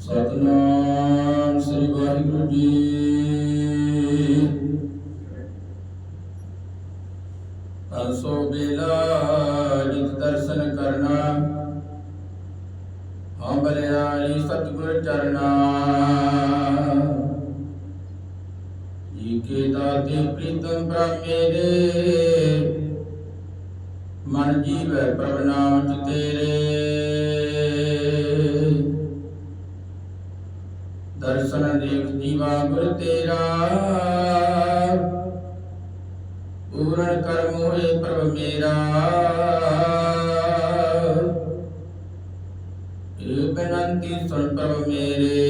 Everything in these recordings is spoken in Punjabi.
ਸਤਨਾਮ ਸ੍ਰੀ ਵਾਹਿਗੁਰੂ ਜੀ। ਅਸੋ ਬੇਲਾ ਜਿਤ ਦਰਸ਼ਨ ਕਰਨਾ। ਹਮ ਬਲਿਆਰੀ ਸਤਿਗੁਰ ਚਰਨਾ। ਜੀ ਕੇ ਦਾਤੇ ਪ੍ਰੀਤਮ ਪ੍ਰਭ ਮੇਰੇ ਮਨ ਜੀਵੈ ਪ੍ਰਭ ਨਾਮ ਚ ਤੇਰੇ। ਦਰਸ਼ਨ ਦੇਖ ਜੀਵਾ ਗੁਰ ਤੇਰਾ। ਪੂਰਨ ਕਰਮ ਹੋਏ ਪ੍ਰਭ ਮੇਰਾ। ਇਹ ਬੇਨੰਤੀ ਸੁਣ ਪ੍ਰਭ ਮੇਰੇ।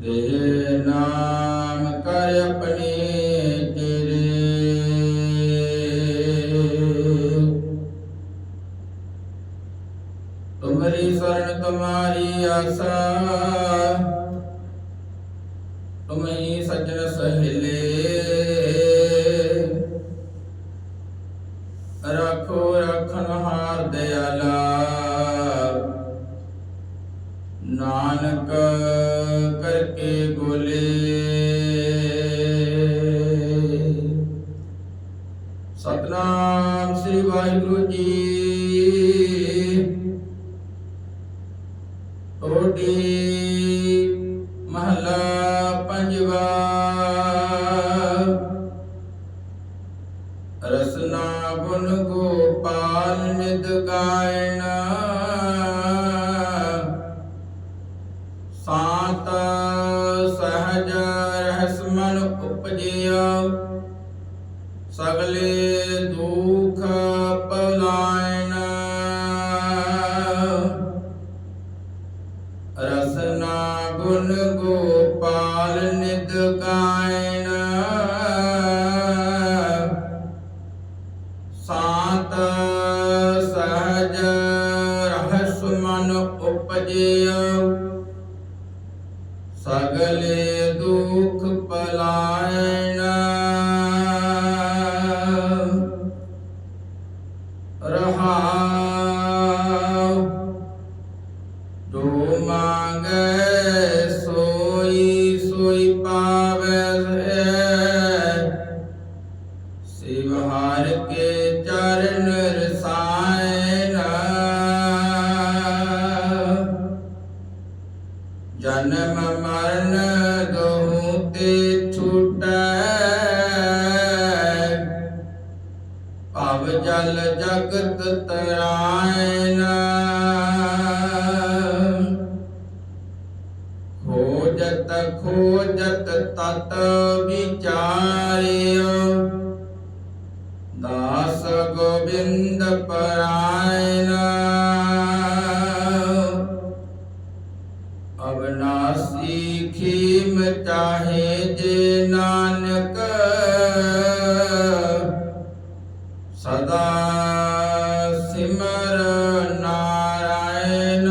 ਦੇ ਨਾਮ ਕਰ ਆਪਣੇ तुम्हारी शरण तुम्हारी आशा। तुम सजन सहले। रखो रखन हार दयाला। नानक करके बोले। सतनाम श्री वाहिगुरु जी। ਗੋਪਾਲ ਨਿਦ ਗਾਇਣਾ ਸਾਤ ਸਹਜ ਰਹਿਸ ਉਪਜਿਆ। ਸਗਲੇ ਦੁਖ ਉਪਜਿਆ ਸਗਲੇ ਦੁਖ ਪਲਾਇਣ ਜਗਤ ਤਰਾਇਨ ਖੋਜਤ ਖੋਜਤ ਤਤ ਵਿਚਾਰਿਓ ਦਾਸ ਗੋਬਿੰਦ ਪਰਾਇਨ ਅਬਨਾਸੀ ਖੀਮ ਚਾਹੇ ਜੇ ਨਾਨਕ। ਸਦਾ ਸਿਮਰ ਨਾਰਾਇਣ।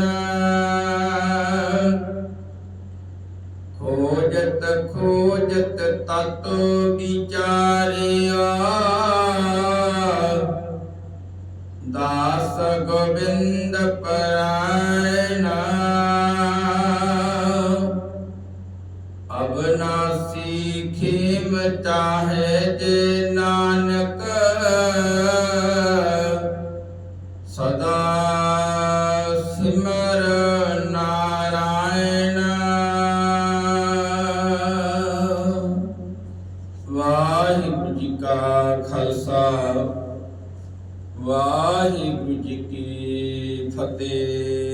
ਖੋਜਤ ਖੋਜਤ ਤਤ ਵਿਚਾਰਿਆ। ਦਾਸ ਗੋਬਿੰਦ ਪਰਾਇਣ। ਅਬਨਾਸੀ ਖੇਮ ਚਾਹੇ ਜੇ ਨਾਨਕ। ਨਾਰਾਇਣ। ਵਾਹਿਗੁਰੂ ਜੀ ਕਾ ਖਾਲਸਾ ਵਾਹਿਗੁਰੂ ਜੀ ਕੀ ਫਤਿਹ।